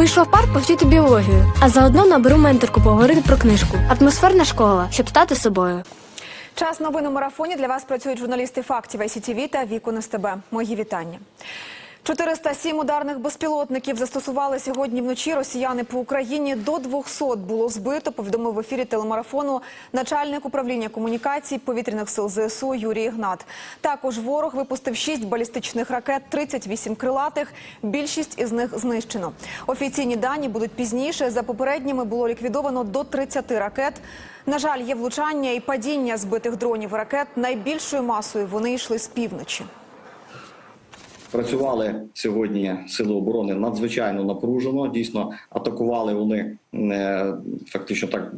Вийшла в парк повчити біологію, а заодно наберу менторку поговорити про книжку. Атмосферна школа, щоб стати собою. Час новин у марафоні для вас працюють журналісти фактів ICTV та Вікон СТБ. Мої вітання. 407 ударних безпілотників застосували сьогодні вночі росіяни по Україні. До 200 було збито, повідомив в ефірі телемарафону начальник управління комунікацій повітряних сил ЗСУ Юрій Ігнат. Також ворог випустив 6 балістичних ракет, 38 крилатих. Більшість із них знищено. Офіційні дані будуть пізніше. За попередніми було ліквідовано до 30 ракет. На жаль, є влучання і падіння збитих дронів ракет. Найбільшою масою вони йшли з півночі. Працювали сьогодні сили оборони надзвичайно напружено. Дійсно, атакували вони е, фактично так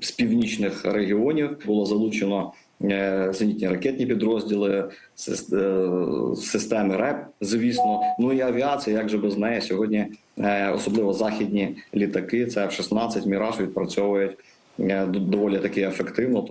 з- північних регіонів. Було залучено е, зенітні ракетні підрозділи, е, системи РЕП, звісно. Ну і авіація, як же без неї сьогодні, особливо західні літаки. Це F-16, Міраж відпрацьовують доволі таки ефективно.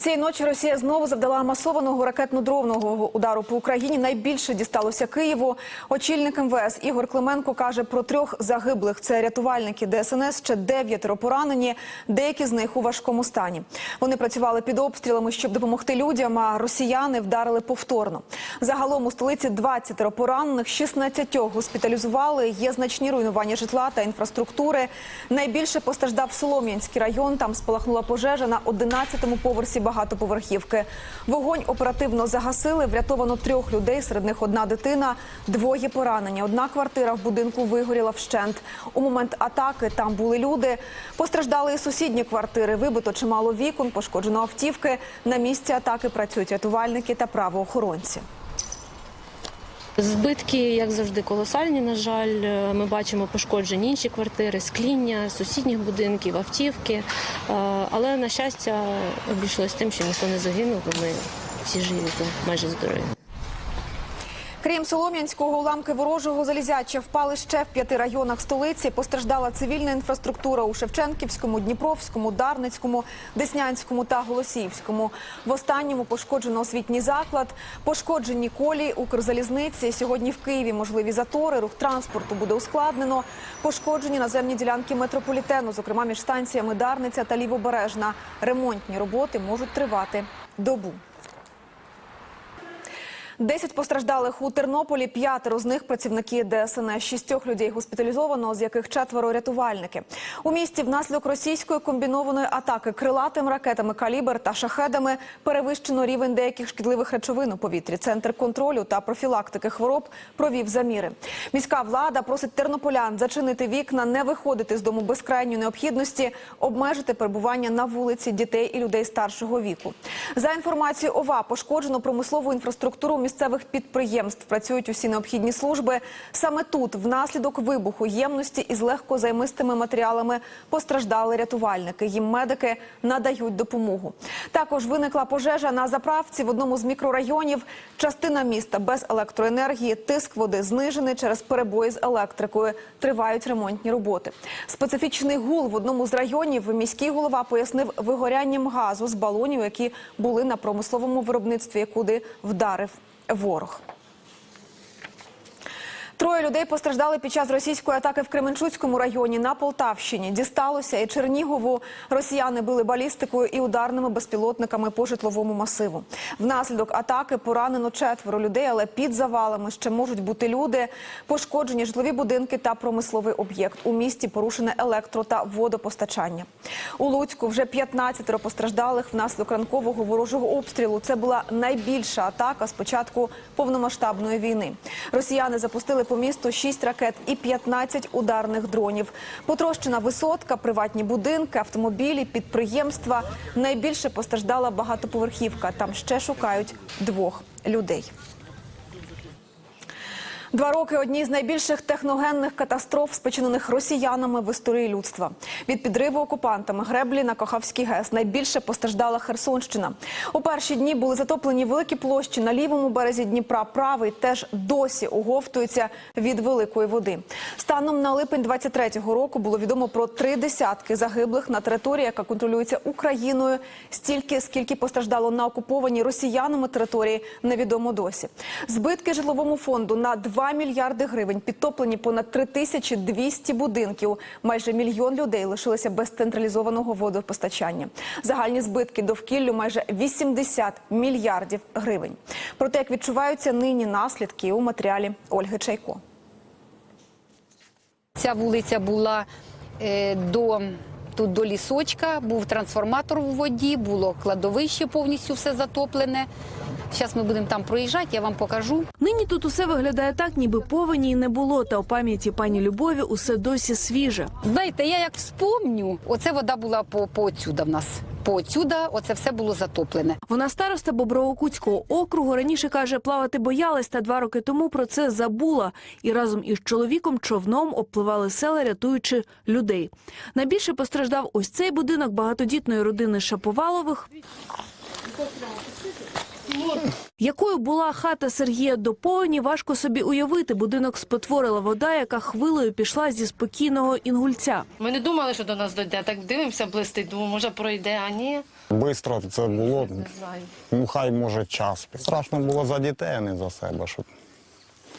Цієї ночі Росія знову завдала масованого ракетно-дровного удару по Україні. Найбільше дісталося Києву. Очільник МВС Ігор Клименко каже про трьох загиблих. Це рятувальники ДСНС, ще дев'ятеро поранені. Деякі з них у важкому стані. Вони працювали під обстрілами, щоб допомогти людям. А росіяни вдарили повторно. Загалом у столиці 20 поранених, 16 госпіталізували. Є значні руйнування житла та інфраструктури. Найбільше постраждав Солом'янський район. Там спалахнула пожежа на 11-му поверсі багатоповерхівки. Вогонь оперативно загасили. Врятовано трьох людей. Серед них одна дитина, двоє поранені. Одна квартира в будинку вигоріла вщент. У момент атаки там були люди. Постраждали і сусідні квартири. Вибито чимало вікон, пошкоджено автівки. На місці атаки працюють рятувальники та правоохоронці. Збитки, як завжди, колосальні. На жаль, Е, ми бачимо пошкоджені інші квартири, скління сусідніх будинків, автівки. Е, Але на щастя обійшлось тим, що ніхто не загинув. бо Ми всі живі, майже здорові. Крім Солом'янського, уламки ворожого залізяча впали ще в п'яти районах столиці. Постраждала цивільна інфраструктура у Шевченківському, Дніпровському, Дарницькому, Деснянському та Голосіївському. В останньому пошкоджено освітній заклад, пошкоджені колії Укрзалізниці. Сьогодні в Києві можливі затори, рух транспорту буде ускладнено. Пошкоджені наземні ділянки метрополітену, зокрема між станціями Дарниця та Лівобережна. Ремонтні роботи можуть тривати добу. Десять постраждалих у Тернополі, п'ятеро з них працівники ДСНС. Шістьох людей госпіталізовано, з яких четверо рятувальники. У місті внаслідок російської комбінованої атаки крилатими ракетами калібр та шахедами перевищено рівень деяких шкідливих речовин у повітрі. Центр контролю та профілактики хвороб провів заміри. Міська влада просить тернополян зачинити вікна, не виходити з дому без крайньої необхідності, обмежити перебування на вулиці дітей і людей старшого віку. За інформацією ОВА, пошкоджено промислову інфраструктуру місцевих підприємств. Працюють усі необхідні служби. Саме тут, внаслідок вибуху ємності із легкозаймистими матеріалами, постраждали рятувальники. Їм медики надають допомогу. Також виникла пожежа на заправці в одному з мікрорайонів. Частина міста без електроенергії, тиск води знижений через перебої з електрикою. Тривають ремонтні роботи. Специфічний гул в одному з районів міський голова пояснив вигорянням газу з балонів, які були на промисловому виробництві, куди вдарив ворог. Троє людей постраждали під час російської атаки в Кременчуцькому районі на Полтавщині. Дісталося і Чернігову. Росіяни били балістикою і ударними безпілотниками по житловому масиву. Внаслідок атаки поранено четверо людей, але під завалами ще можуть бути люди. Пошкоджені житлові будинки та промисловий об'єкт. У місті порушене електро та водопостачання. У Луцьку вже 15 постраждалих внаслідок ранкового ворожого обстрілу. Це була найбільша атака з початку повномасштабної війни. Росіяни запустили по місту 6 ракет і 15 ударних дронів. Потрощена висотка, приватні будинки, автомобілі, підприємства. Найбільше постраждала багатоповерхівка. Там ще шукають двох людей. Два роки одній з найбільших техногенних катастроф, спочинених росіянами в історії людства. Від підриву окупантами греблі на Кохавський ГЕС найбільше постраждала Херсонщина. У перші дні були затоплені великі площі на лівому березі Дніпра. Правий теж досі оговтується від великої води. Станом на липень 23-го року було відомо про три десятки загиблих на території, яка контролюється Україною. Стільки, скільки постраждало на окупованій росіянами території, невідомо досі. Збитки житловому фонду на 2 мільярди гривень, підтоплені понад 3200 будинків. Майже мільйон людей лишилися без централізованого водопостачання. Загальні збитки довкіллю майже 80 мільярдів гривень. Про те, як відчуваються нині наслідки у матеріалі Ольги Чайко. Ця вулиця була е, до, тут до лісочка, був трансформатор у воді, було кладовище повністю все затоплене. Зараз ми будемо там проїжджати, я вам покажу. Нині тут усе виглядає так, ніби повені й не було, та у пам'яті пані Любові усе досі свіже. Знаєте, я як вспомню, оце вода була по, по отсюда в нас. По отсюда оце все було затоплене. Вона староста Бобровокутського округу. Раніше каже, плавати боялась, та два роки тому про це забула. І разом із чоловіком човном обпливали села, рятуючи людей. Найбільше постраждав ось цей будинок багатодітної родини Шаповалових. Якою була хата Сергія до повені, важко собі уявити. Будинок спотворила вода, яка хвилею пішла зі спокійного інгульця. Ми не думали, що до нас дойде. Так дивимося, блистить, думаю, може пройде, а ні, Бистро це було, не знаю. ну хай може час. Страшно було за дітей, а не за себе. Щоб...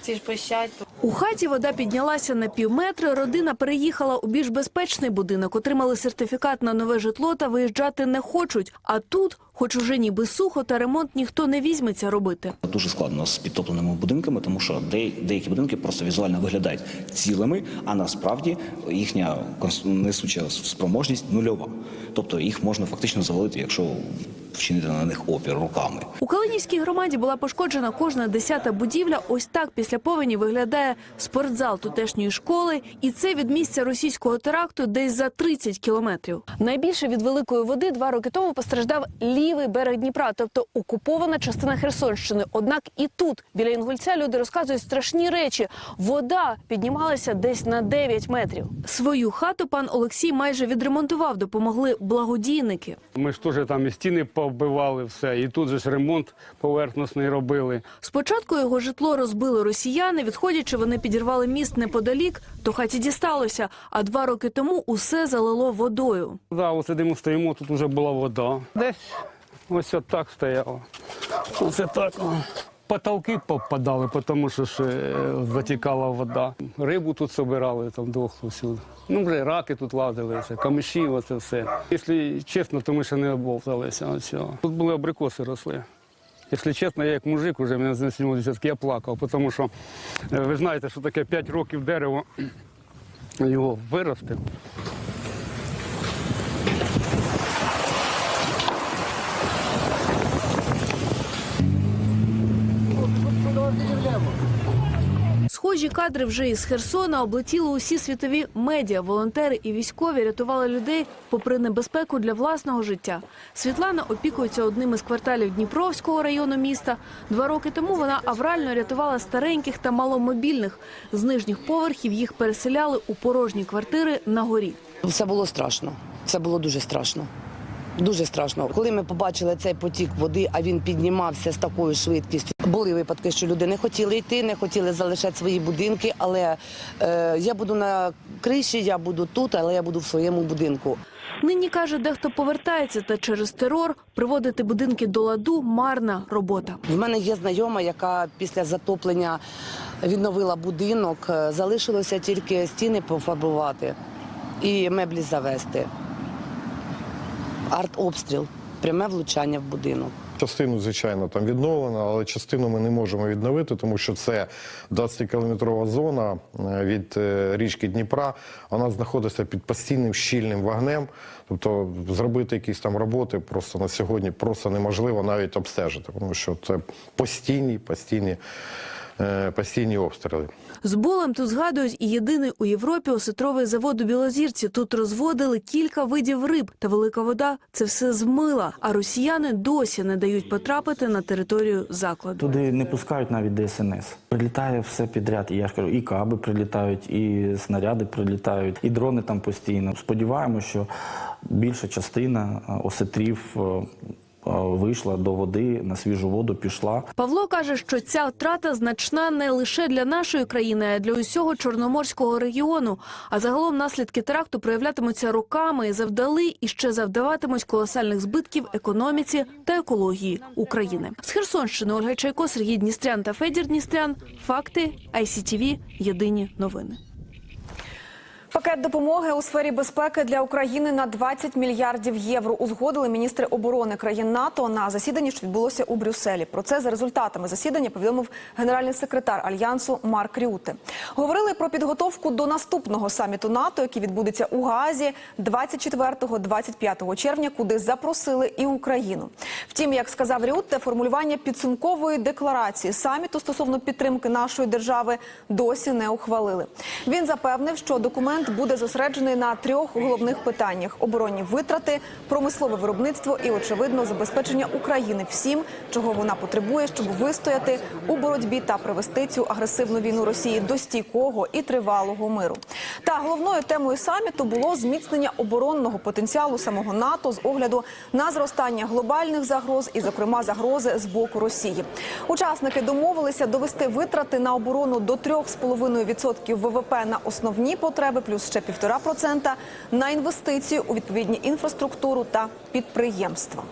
Ці ж пищать. У хаті вода піднялася на півметри. Родина переїхала у більш безпечний будинок, отримали сертифікат на нове житло та виїжджати не хочуть. А тут, хоч уже ніби сухо, та ремонт ніхто не візьметься робити. Дуже складно з підтопленими будинками, тому що деякі будинки просто візуально виглядають цілими, а насправді їхня несуча спроможність нульова. Тобто їх можна фактично завалити, якщо вчинити на них опір руками. У Калинівській громаді була пошкоджена кожна десята будівля. Ось так після повені виглядає спортзал тутешньої школи. І це від місця російського теракту десь за 30 кілометрів. Найбільше від великої води два роки тому постраждав лівий берег Дніпра, тобто окупована частина Херсонщини. Однак і тут, біля Інгульця, люди розказують страшні речі. Вода піднімалася десь на 9 метрів. Свою хату пан Олексій майже відремонтував. Допомогли благодійники. Ми ж теж там і стіни повбивали все, і тут же ж ремонт поверхностний робили. Спочатку його житло розбили росіяни. Відходячи, вони підірвали міст неподалік, то хаті дісталося. А два роки тому усе залило водою. Да, ось сидимо, стоїмо, тут вже була вода. Десь ось так стояло. Оце так. Потолки попадали, тому що ж е, затікала вода. Рибу тут собирали, там дохло всюди. Ну, вже раки тут лазили, все, камиші, оце все. Якщо чесно, то ми ще не обов'язалися. Тут були абрикоси росли. Якщо чесно, я як мужик вже мене з 70 я плакав, тому що е, ви знаєте, що таке 5 років дерево його виросте. Схожі кадри вже із Херсона облетіли усі світові медіа. Волонтери і військові рятували людей попри небезпеку для власного життя. Світлана опікується одним із кварталів Дніпровського району міста. Два роки тому вона аврально рятувала стареньких та маломобільних. З нижніх поверхів їх переселяли у порожні квартири на горі. Це було страшно. Це було дуже страшно. Дуже страшно. Коли ми побачили цей потік води, а він піднімався з такою швидкістю. Були випадки, що люди не хотіли йти, не хотіли залишати свої будинки. Але е, я буду на криші, я буду тут, але я буду в своєму будинку. Нині каже, дехто повертається, та через терор приводити будинки до ладу марна робота. В мене є знайома, яка після затоплення відновила будинок. Залишилося тільки стіни пофарбувати і меблі завести. Артобстріл, пряме влучання в будинок. Частину, звичайно, там відновлено, але частину ми не можемо відновити, тому що це 20-кілометрова зона е, від е, річки Дніпра. Вона знаходиться під постійним щільним вогнем. Тобто зробити якісь там роботи просто на сьогодні просто неможливо навіть обстежити, тому що це постійні, постійні, постійні обстріли. З болем тут згадують і єдиний у Європі осетровий завод у Білозірці. Тут розводили кілька видів риб, та велика вода це все змила. А росіяни досі не дають потрапити на територію закладу. Туди не пускають навіть ДСНС. Прилітає все підряд. І я ж кажу, і каби прилітають, і снаряди прилітають, і дрони там постійно. Сподіваємося, що більша частина е, осетрів е, вийшла до води на свіжу воду, пішла. Павло каже, що ця втрата значна не лише для нашої країни, а й для усього чорноморського регіону. А загалом наслідки теракту проявлятимуться роками завдали і ще завдаватимуть колосальних збитків економіці та екології України. З Херсонщини Ольга Чайко, Сергій Дністрян та Федір Дністрян. Факти ICTV. Єдині новини. Пакет допомоги у сфері безпеки для України на 20 мільярдів євро узгодили міністри оборони країн НАТО на засіданні, що відбулося у Брюсселі. Про це за результатами засідання повідомив генеральний секретар альянсу Марк Рюте. Говорили про підготовку до наступного саміту НАТО, який відбудеться у Гаазі 24-25 червня, куди запросили і Україну. Втім, як сказав Рюте, формулювання підсумкової декларації саміту стосовно підтримки нашої держави досі не ухвалили. Він запевнив, що документ буде зосереджений на трьох головних питаннях: оборонні витрати, промислове виробництво і, очевидно, забезпечення України всім, чого вона потребує, щоб вистояти у боротьбі та привести цю агресивну війну Росії до стійкого і тривалого миру. Та головною темою саміту було зміцнення оборонного потенціалу самого НАТО з огляду на зростання глобальних загроз, і, зокрема, загрози з боку Росії. Учасники домовилися довести витрати на оборону до 3,5% ВВП на основні потреби, плюс ще 1,5% на інвестицію у відповідні інфраструктуру та підприємства.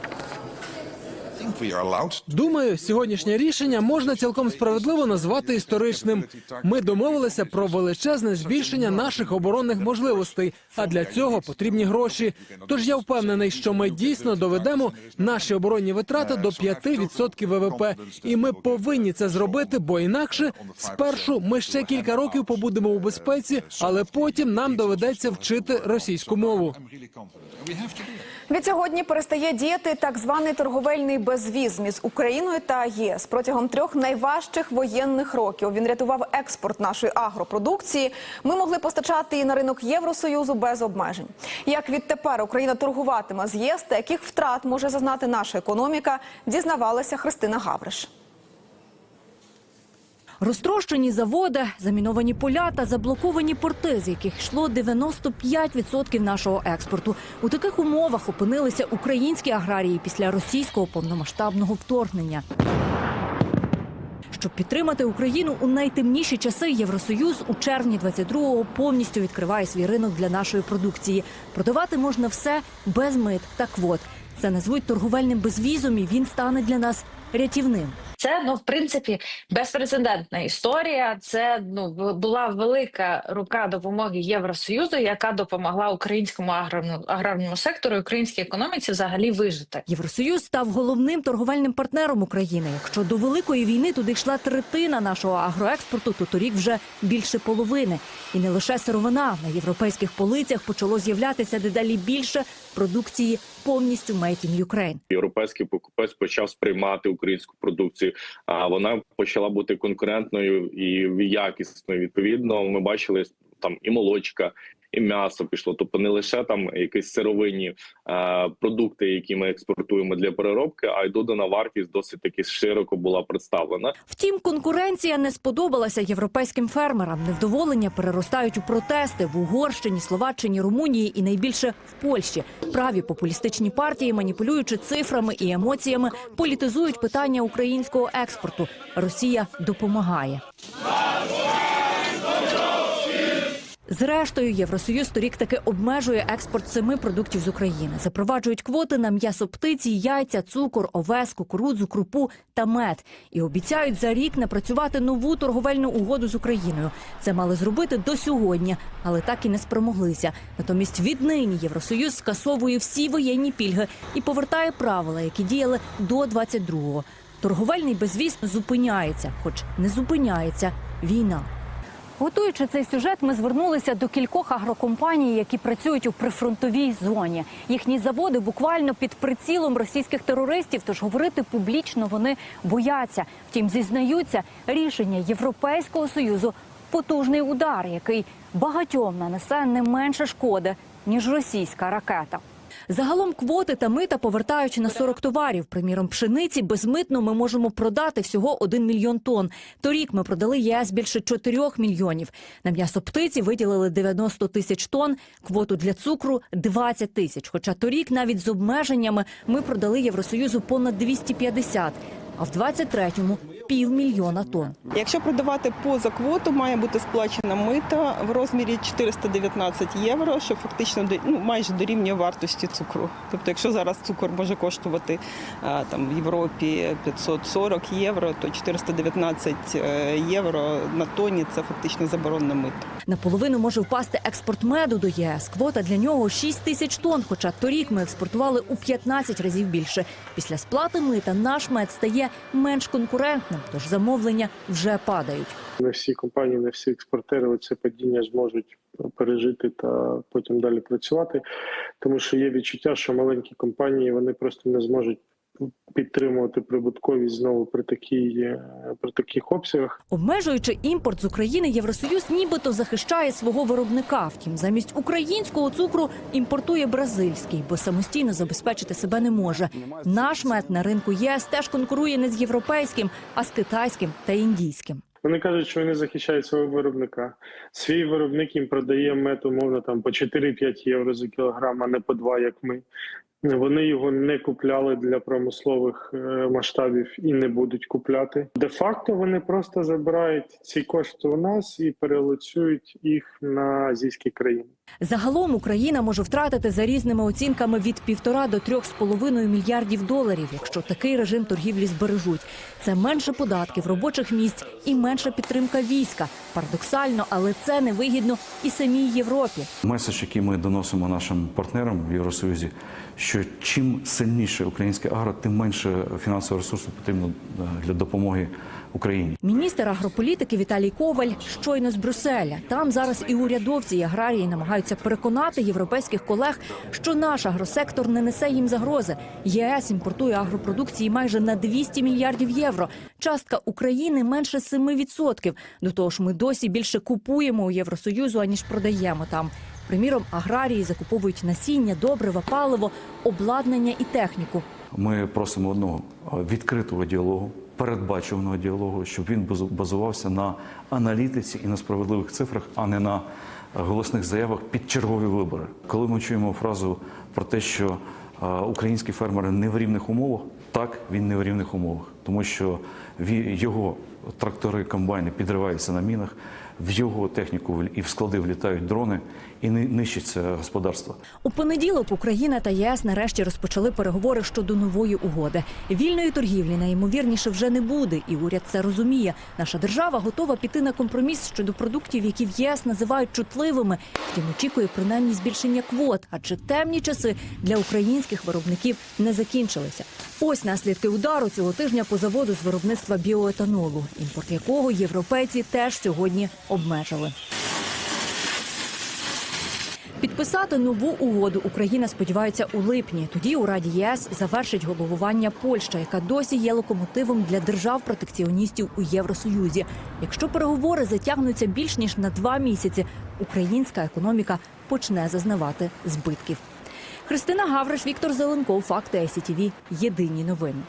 Думаю, сьогоднішнє рішення можна цілком справедливо назвати історичним. Ми домовилися про величезне збільшення наших оборонних можливостей, а для цього потрібні гроші. Тож я впевнений, що ми дійсно доведемо наші оборонні витрати до 5% ВВП, і ми повинні це зробити, бо інакше спершу ми ще кілька років побудемо у безпеці, але потім нам доведеться вчити російську мову. Відсьогодні перестає діяти так званий торговельний безвіз між Україною та ЄС. Протягом трьох найважчих воєнних років він рятував експорт нашої агропродукції. Ми могли постачати її на ринок Євросоюзу без обмежень. Як відтепер Україна торгуватиме з ЄС та яких втрат може зазнати наша економіка, дізнавалася Христина Гавриш. Розтрощені заводи, заміновані поля та заблоковані порти, з яких йшло 95% нашого експорту. У таких умовах опинилися українські аграрії після російського повномасштабного вторгнення. Щоб підтримати Україну у найтемніші часи, Євросоюз у червні 22-го повністю відкриває свій ринок для нашої продукції. Продавати можна все без мит та квот. Це назвуть торговельним безвізом, і він стане для нас рятівним. Це ну в принципі безпрецедентна історія. Це ну бу- була велика рука допомоги Євросоюзу, яка допомогла українському аграрному аграрному сектору, українській економіці взагалі вижити. Євросоюз став головним торговельним партнером України. Якщо до великої війни туди йшла третина нашого агроекспорту, то торік вже більше половини. І не лише сировина на європейських полицях почало з'являтися дедалі більше продукції повністю «Made in Ukraine». європейський покупець почав сприймати українську продукцію. А вона почала бути конкурентною і якісною. Відповідно, ми бачили там і молочка, і м'ясо пішло. Тобто не лише там якісь сировинні е, продукти, які ми експортуємо для переробки, а й додана вартість досить таки широко була представлена. Втім, конкуренція не сподобалася європейським фермерам. Невдоволення переростають у протести в Угорщині, Словаччині, Румунії і найбільше в Польщі. Праві популістичні партії, маніпулюючи цифрами і емоціями, політизують питання українського експорту. Росія допомагає. Зрештою, Євросоюз торік таки обмежує експорт семи продуктів з України. Запроваджують квоти на м'ясо птиці, яйця, цукор, овес, кукурудзу, крупу та мед. І обіцяють за рік напрацювати нову торговельну угоду з Україною. Це мали зробити до сьогодні, але так і не спромоглися. Натомість віднині Євросоюз скасовує всі воєнні пільги і повертає правила, які діяли до 22-го. Торговельний безвіз зупиняється, хоч не зупиняється війна. Готуючи цей сюжет, ми звернулися до кількох агрокомпаній, які працюють у прифронтовій зоні. Їхні заводи буквально під прицілом російських терористів, тож говорити публічно вони бояться. Втім, зізнаються, рішення Європейського союзу потужний удар, який багатьом нанесе не менше шкоди ніж російська ракета. Загалом квоти та мита повертають на 40 товарів. Приміром, пшениці безмитно ми можемо продати всього 1 мільйон тонн. Торік ми продали ЄС більше 4 мільйонів. На м'ясо птиці виділили 90 тисяч тонн, квоту для цукру 20 тисяч. Хоча торік навіть з обмеженнями ми продали Євросоюзу понад 250, а в 23-му – півмільйона тонн. Якщо продавати поза квоту, має бути сплачена мита в розмірі 419 євро, що фактично ну, майже дорівнює вартості цукру. Тобто, якщо зараз цукор може коштувати там в Європі 540 євро, то 419 е, євро на тонні це фактично заборонена мита. Наполовину може впасти експорт меду до ЄС. Квота для нього 6 тисяч тонн, хоча торік ми експортували у 15 разів більше. Після сплати мита наш мед стає менш конкурентним, тож замовлення вже падають. Не всі компанії, не всі експортери це падіння зможуть пережити та потім далі працювати, тому що є відчуття, що маленькі компанії вони просто не зможуть підтримувати прибутковість знову при такій е, при таких обсягах. Обмежуючи імпорт з України, Євросоюз нібито захищає свого виробника. Втім, замість українського цукру імпортує бразильський, бо самостійно забезпечити себе не може. Наш мед на ринку ЄС теж конкурує не з європейським, а з китайським та індійським. Вони кажуть, що вони захищають свого виробника. Свій виробник їм продає мед, умовно там по 4-5 євро за кілограм, а не по 2, як ми. Вони його не купляли для промислових е, масштабів і не будуть купляти. Де-факто вони просто забирають ці кошти у нас і перелоцюють їх на азійські країни. Загалом Україна може втратити за різними оцінками від півтора до трьох з половиною мільярдів доларів, якщо такий режим торгівлі збережуть. Це менше податків, робочих місць і менша підтримка війська. Парадоксально, але це невигідно і самій Європі. Меседж, який ми доносимо нашим партнерам в Євросоюзі, що чим сильніше українське агро, тим менше фінансового ресурсу потрібно е, для допомоги Україні. Міністр агрополітики Віталій Коваль щойно з Брюсселя. Там зараз і урядовці, і аграрії намагаються переконати європейських колег, що наш агросектор не несе їм загрози. ЄС імпортує агропродукції майже на 200 мільярдів євро. Частка України менше 7%. До того ж, ми досі більше купуємо у Євросоюзу аніж продаємо там. Приміром, аграрії закуповують насіння, добрива, паливо, обладнання і техніку. Ми просимо одного відкритого діалогу, передбачуваного діалогу, щоб він базувався на аналітиці і на справедливих цифрах, а не на голосних заявах під чергові вибори. Коли ми чуємо фразу про те, що українські фермери не в рівних умовах, так він не в рівних умовах, тому що його трактори, комбайни підриваються на мінах, в його техніку і в склади влітають дрони і ни- нищиться господарство. У понеділок Україна та ЄС нарешті розпочали переговори щодо нової угоди. Вільної торгівлі найімовірніше вже не буде, і уряд це розуміє. Наша держава готова піти на компроміс щодо продуктів, які в ЄС називають чутливими. Втім, очікує принаймні збільшення квот, адже темні часи для українських виробників не закінчилися. Ось наслідки удару цього тижня по заводу з виробництва біоетанолу, імпорт якого європейці теж сьогодні обмежили. Підписати нову угоду Україна сподівається у липні. Тоді у Раді ЄС завершить головування Польща, яка досі є локомотивом для держав-протекціоністів у Євросоюзі. Якщо переговори затягнуться більш ніж на два місяці, українська економіка почне зазнавати збитків. Христина Гавриш, Віктор Зеленков, Факти СІТВ. Єдині новини.